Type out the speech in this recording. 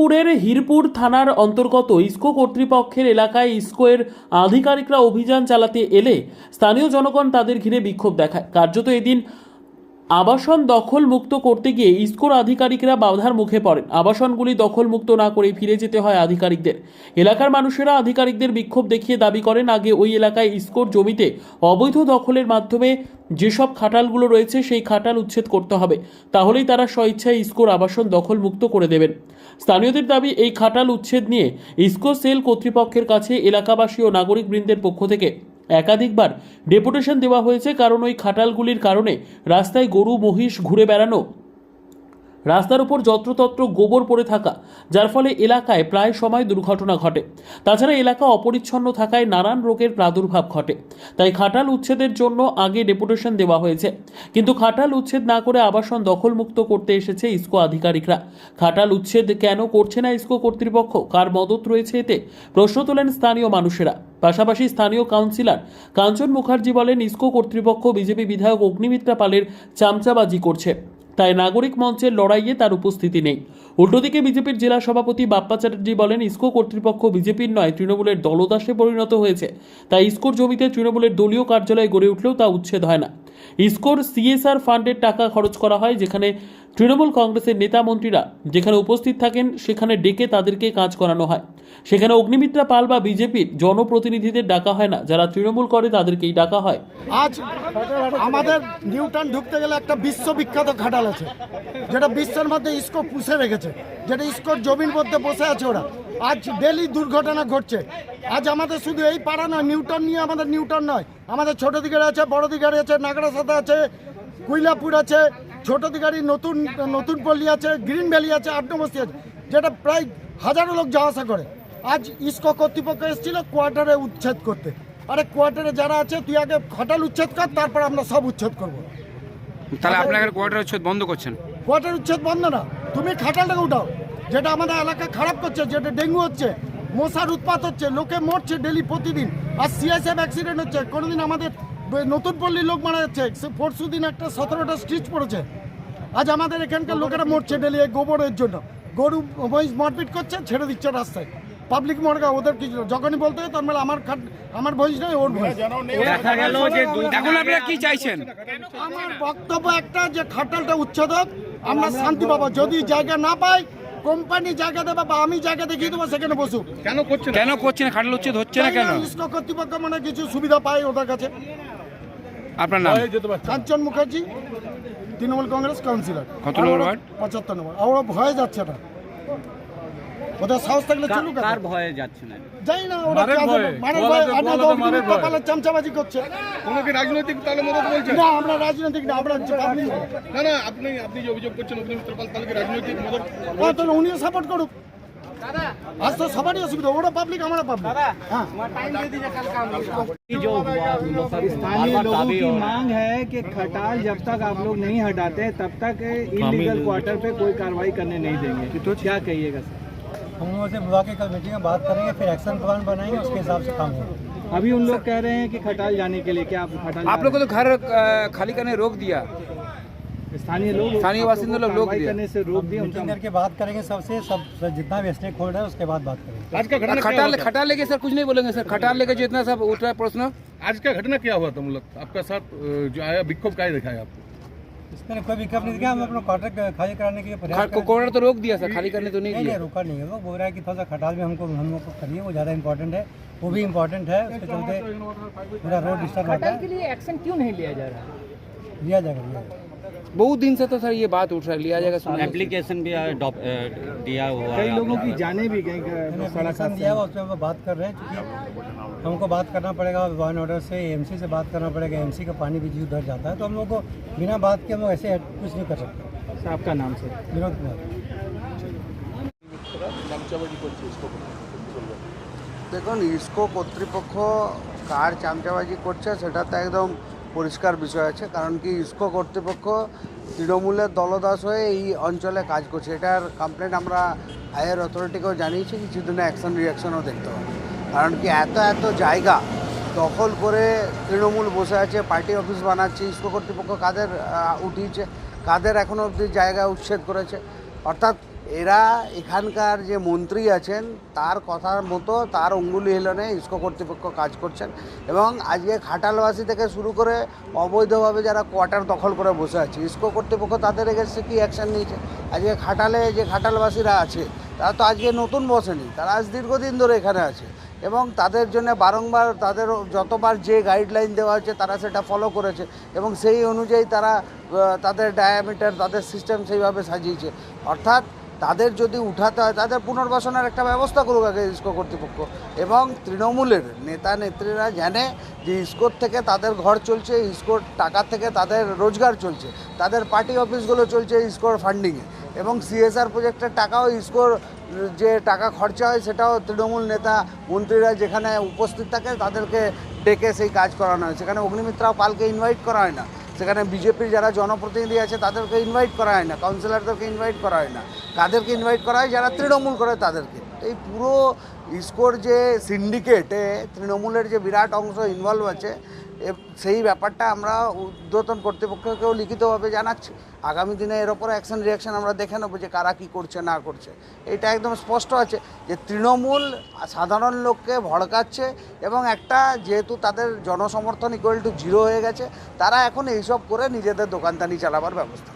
খড়গপুরের হিরপুর থানার অন্তর্গত ইসকো কর্তৃপক্ষের এলাকায় ইসকোয়ের আধিকারিকরা অভিযান চালাতে এলে স্থানীয় জনগণ তাদের ঘিরে বিক্ষোভ দেখায়। কার্যত এদিন আবাসন দখল মুক্ত করতে গিয়ে ইসকোর আধিকারিকরা বাধার মুখে পড়েন। আবাসনগুলি দখল মুক্ত না করে ফিরে যেতে হয় আধিকারিকদের। এলাকার মানুষেরা আধিকারিকদের বিক্ষোভ দেখিয়ে দাবি করেন, আগে ওই এলাকায় ইসকোর জমিতে অবৈধ দখলের মাধ্যমে যেসব খাটালগুলো রয়েছে সেই খাটাল উচ্ছেদ করতে হবে। তাহলেই তারা স্বইচ্ছায় ইসকোর আবাসন দখল মুক্ত করে দেবেন। স্থানীয়দের দাবি, এই খাটাল উচ্ছেদ নিয়ে ইসকো সেল কর্তৃপক্ষের কাছে এলাকাবাসী ও নাগরিক বৃন্দের পক্ষ থেকে একাধিকবার ডেপুটেশন দেওয়া হয়েছে কারণ ওই খাটালগুলির কারণে রাস্তায় গরু মহিষ ঘুরে বেড়ানো রাস্তার উপর যত্রতত্র গোবর পড়ে থাকা, যার ফলে এলাকায় প্রায় সময় দুর্ঘটনা ঘটে। তাছাড়া এলাকা অপরিচ্ছন্ন থাকায় নানান রোগের প্রাদুর্ভাব ঘটে। তাই খাটাল উচ্ছেদের জন্য আগে ডেপুটেশন দেওয়া হয়েছে। কিন্তু খাটাল উচ্ছেদ না করে আবাসন দখলমুক্ত করতে এসেছে ইসকো আধিকারিকরা। খাটাল উচ্ছেদ কেন করছে না ইসকো কর্তৃপক্ষ? কার মদত রয়েছে এতে? প্রশ্ন তোলেন স্থানীয় মানুষেরা। পাশাপাশি স্থানীয় কাউন্সিলর কাঞ্চন মুখার্জি বলেন, ইসকো কর্তৃপক্ষ বিজেপি বিধায়ক অগ্নিমিত্রা পালের চামচাবাজি করছে। তাই নাগরিক মঞ্চের লড়াইয়ে তার উপস্থিতি নেই। উল্টোদিকে বিজেপির জেলা সভাপতি বাপ্পা চ্যাটার্জি বলেন, ইসকো কর্তৃপক্ষ বিজেপির নয়, তৃণমূলের দলদাসে পরিণত হয়েছে। তাই ইসকোর জমিতে তৃণমূলের দলীয় কার্যালয় গড়ে উঠলেও তা উচ্ছেদ হয় না। ইসকোর সিএসআর ফান্ডের টাকা খরচ করা হয়, যেখানে তৃণমূল কংগ্রেসের নেতা মন্ত্রীরা যেখানে উপস্থিত থাকেন, সেখানে ডেকে তাদেরকে কাজ করানো হয়। সেখানে অগ্নিমিত্রা পাল বা বিজেপির জনপ্রতিনিধিদের ডাকা হয় না, যারা তৃণমূল করে তাদেরকেই ডাকা হয়। আজ আমাদের নিউটন ঢুকতে গেলে একটা বিশ্ববিখ্যাত খাটাল আছে, যেটা বিশ্বের মধ্যে ইস্কো পুষে রেখেছে, যেটা ইস্কোর জমির মধ্যে বসে আছে ওরা। আজ ডেলি দুর্ঘটনা ঘটছে। আজ আমাদের শুধু এই পাড়া নয় নিউটন নিয়ে আমাদের নিউটন নয়। আমাদের ছোট দিঘারে আছে বড় দিঘারে আছে নাগড়া সাথে আছে কুইলাপুর আছে ছোট দিঘারি নতুন নতুন পল্লী আছে গ্রিন ভ্যালি আছে আড্ডবস্তি আছে যেটা প্রায় হাজারো লোক যাওয়া আসা করে। আজ ইস্কো কর্তৃপক্ষ এসেছিল কোয়ার্টারে উচ্ছেদ করতে। আরে কোয়ার্টারে যারা আছে তুই আগে খাটাল উচ্ছেদ কর তারপর আমরা সব উচ্ছেদ করব। তাহলে আপনাদের কোয়ার্টার উচ্ছেদ বন্ধ করছেন? কোয়ার্টার উচ্ছেদ বন্ধ না। তুমি খাটালটাকে উঠাও। যেটা আমাদের এলাকা খারাপ করছে যেটা ডেঙ্গু হচ্ছে মশার উৎপাত হচ্ছে লোকে মরছে ডেলি প্রতিদিন। আর সিএসএফ অ্যাক্সিডেন্ট হচ্ছে কোনোদিন আমাদের নতুন পল্লীর লোক মারা যাচ্ছে পরশু দিন একটা সতেরোটা স্টিচ পড়েছে। আজ আমাদের এখানকার লোকেরা মরছে ডেলি এই গোবরের জন্য। গরু মহিষ মারপিট করছে ছেড়ে দিচ্ছে রাস্তায়। পাবলিক মর্গা ওদের কিছু যখনই বলতে হয় তার মানে আমার খাট আমার ভয়েস নয় ওর ভয়েস দেখা গেল যে এখন আপনারা কি চাইছেন? আমার বক্তব্য একটা যে খাটালটা উচ্ছেদ হোক আমরা শান্তি পাবো। যদি জায়গা না পাই কোম্পানি জায়গা দেবে বা আমি জায়গা দেখিয়ে দেবো সেখানে বসুক? কেন করছে কেন করছেন খাটাল উচ্ছেদ হচ্ছে না কেন? ইসকো কর্তৃপক্ষ মানে কিছু সুবিধা পায় ওদের কাছে। আপনার নাম? কাঞ্চন মুখার্জি তৃণমূল কংগ্রেস কাউন্সিলর। কত নম্বর ওয়ার্ড? পঁচাত্তর নম্বর। আমরা ভয় যাচ্ছে না। ওদের সাহস থাকলে চলুক কার ভয়ে যাচ্ছে না যাই না ওরা কি আছে? মারের ভয়ে আপনার কপালের চামচাবাজি করছে কোনো কি রাজনৈতিক তাহলে মদত বলছেন না আমরা রাজনৈতিক না আমরা পাবলিক না না আপনি আপনি যে অভিযোগ করছেন অগ্নিমিত্র পাল তাহলে কি রাজনৈতিক মদত তাহলে উনিও সাপোর্ট করুক আজ তো সবারই অসুবিধা ওরা পাবলিক আমরা পাবলিক হ্যাঁ जो हुआ हम लोग का स्थानीय बार-बार लोगों दावे की और- मांग है कि खटाल जब तक आप लोग नहीं हटाते तब तक इलीगल क्वार्टर पे कोई कार्रवाई करने नहीं देंगे तो क्या कहिएगा सर हम लोगों से बुला के कल मीटिंग में बात करेंगे फिर एक्शन प्लान बनाएँगे उसके हिसाब से काम होगा। अभी उन लोग कह रहे हैं कि खटाल जाने के लिए क्या आप खटाल आप लोग को तो घर खाली करने रोक दिया। स्थानीय लोग स्थानीय बासिंदे लोग रोक दिया। करने से रोक दिया मीटिंग करके बात करेंगे सबसे सब जितना भी स्टेक होल्डर है उसके बाद बात करेंगे। आज का घटना खटाल खटाल लेके सर कुछ नहीं बोलेंगे सर खटाल लेके जो इतना सब उठ रहा है प्रश्न। आज का घटना क्या हुआ था मतलब आपका साथ जो आया विक्षोभ क्या दिखाया आपको। इसमें कोई विकल्प नहीं दिया हम अपना क्वार्टर खाली कराने के लिए प्रयास। कोर्नर तो रोक दिया सर खाली करने तो नहीं नहीं नहीं दिया नहीं है। वो बोल रहा है कि थोड़ा सा खटाल भी हमको हम लोग को करिए वो ज़्यादा इंपॉर्टेंट है वो भी इंपॉर्टेंट है उसके चलते पूरा रोड डिस्टर्ब होता है। के लिए एक्शन क्यों नहीं लिया जा रहा? लिया जाएगा लिया बहुत दिन से तो सर ये बात उठ रहा है लिया जाएगा एप्लीकेशन भी दिया हुआ कई लोगों की जाने भी गई दिया हुआ उस पर हम लोग बात कर रहे हैं हमको बात करना पड़ेगा वन ऑर्डर से एमसी से बात करना पड़ेगा एमसी का पानी भी उधर जाता है तो हम लोग को बिना बात के हम लोग ऐसे कुछ नहीं कर सकते से आपका नाम सर विनोद कुमार দেখুন ইসকো কর্তৃপক্ষ কার চামচাবাজি করছে সেটা তো একদম পরিষ্কার বিষয় আছে কারণ কি ইসকো কর্তৃপক্ষ তৃণমূলের দলদাস হয়ে এই অঞ্চলে কাজ করছে এটার কমপ্লেন আমরা হায়ার অথরিটিকেও জানিয়েছি কিছুদিনে অ্যাকশন রিয়াকশনও দেখতে হবে কারণ কি এত এত জায়গা দখল করে তৃণমূল বসে আছে, পার্টি অফিস বানাচ্ছে, ইস্কো কর্তৃপক্ষ কাদের উঠিয়েছে, কাদের এখনও অবধি জায়গা উচ্ছেদ করেছে। অর্থাৎ এরা এখানকার যে মন্ত্রী আছেন, তার কথার মতো তার অঙ্গুলি হেলনে ইস্কো কর্তৃপক্ষ কাজ করছেন এবং আজকে খাটালবাসী থেকে শুরু করে অবৈধভাবে যারা কোয়ার্টার দখল করে বসে আছে, ইস্কো কর্তৃপক্ষ তাদের এগেনস্টে কী অ্যাকশন নিয়েছে? আজকে খাটালে যে খাটালবাসীরা আছে, তারা তো আজকে নতুন বসেনি, তারা আজ দীর্ঘদিন ধরে এখানে আছে। এবং তাদের জন্য বারংবার তাদের যতবার যে গাইডলাইন দেওয়া হয়েছে তারা সেটা ফলো করেছে এবং সেই অনুযায়ী তারা তাদের ডায়ামিটার তাদের সিস্টেম সেইভাবে সাজিয়েছে। অর্থাৎ তাদের যদি উঠাতে হয়, তাদের পুনর্বাসনের একটা ব্যবস্থা করুক আগে ইস্কো কর্তৃপক্ষ। এবং তৃণমূলের নেতা, নেত্রীরা জানে যে ইস্কোর থেকে তাদের ঘর চলছে, ইস্কোর টাকা থেকে তাদের রোজগার চলছে। তাদের পার্টি অফিসগুলো চলছে ইস্কোর ফান্ডিংয়ে এবং সিএসআর প্রজেক্টের টাকাও ইস্কোর যে টাকা খরচা হয় সেটাও তৃণমূল নেতা, মন্ত্রীরা যেখানে উপস্থিত থাকে তাদেরকে ডেকে সেই কাজ করানো হয়। সেখানে অগ্নিমিত্রাও পালকে ইনভাইট করা হয় না। সেখানে বিজেপির যারা জনপ্রতিনিধি আছে তাদেরকে ইনভাইট করা হয় না। কাউন্সিলরদেরকে ইনভাইট করা হয় না। কাদেরকে ইনভাইট করা হয়? যারা তৃণমূল করে তাদেরকে। এই পুরো ইস্কোর যে সিন্ডিকেটে তৃণমূলের যে বিরাট অংশ ইনভলভ আছে সেই ব্যাপারটা আমরা উদ্বোধন কর্তৃপক্ষকেও লিখিতভাবে জানাচ্ছি। আগামী দিনে এর ওপর অ্যাকশন রিয়াকশন আমরা দেখে নেব যে কারা কী করছে, না করছে। এটা একদম স্পষ্ট আছে যে তৃণমূল সাধারণ লোককে ভড়কাচ্ছে এবং একটা যেহেতু তাদের জনসমর্থন ইকুয়াল টু জিরো হয়ে গেছে, তারা এখন এইসব করে নিজেদের দোকানদানি চালাবার ব্যবস্থা